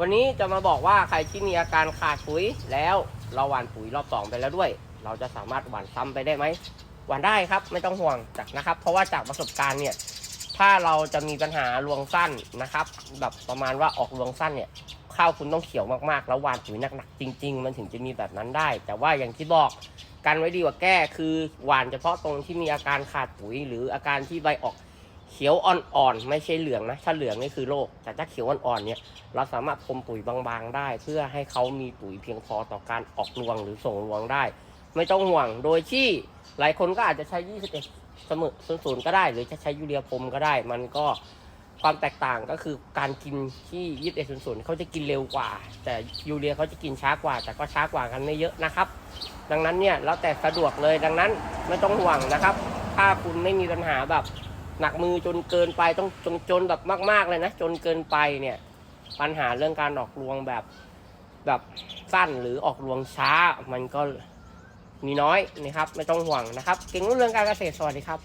วันนี้จะมาบอกว่าใครที่มีอาการขาดปุ๋ยแล้วเราหว่านปุ๋ยรอบสองไปแล้วด้วย เราจะสามารถหว่านซ้ำไปได้ไหมหว่านได้ครับไม่ต้องห่วงจากนะครับ เพราะว่าจากประสบการณ์เนี่ยถ้าเราจะมีปัญหารวงสั้นนะครับ แบบประมาณว่าออกรวงสั้นเนี่ยข้าวคุณต้องเขียวมากๆ แล้วหว่านปุ๋ยหนักๆจริง ๆ มันถึงจะมีแบบนั้นได้ แต่ว่าอย่างที่บอกกันไว้ดีกว่าแก้คือหว่านเฉพาะตรงที่มีอาการขาดปุ๋ย หรืออาการที่ใบออก เขียวอ่อนๆไม่ใช่เหลืองนะถ้าเหลืองนี่คือโรคแต่ถ้าเขียวอ่อนๆเนี่ยเราสามารถพรมปุ๋ยบางๆได้ เพื่อให้เขามีปุ๋ยเพียงพอต่อการออกรวงหรือส่งรวงได้ ไม่ต้องห่วงโดยที่หลายคนก็อาจจะใช้ 21เสมอศูนย์ก็ได้ หรือจะใช้ยูเรียพรมก็ได้ มันก็ความแตกต่างก็คือการกินที่21ศูนย์เขาจะกินเร็วกว่า แต่ยูเรียเขาจะกินช้ากว่า แต่ก็ช้ากว่ากันไม่เยอะนะครับ ดังนั้นเนี่ยแล้วแต่สะดวกเลยดังนั้นไม่ต้องห่วงนะครับ ถ้าคุณไม่มีปัญหาแบบ หนักมือจนเกินไปต้องจนจนแบบมาก ๆเลยนะ จนเกินไปเนี่ย ปัญหาเรื่องการออกรวงแบบแบบสั้นหรือออกรวงช้ามันก็มีน้อยนะครับ ไม่ต้องห่วงนะครับ เก่งรู้เรื่องการเกษตรสวัสดีครับ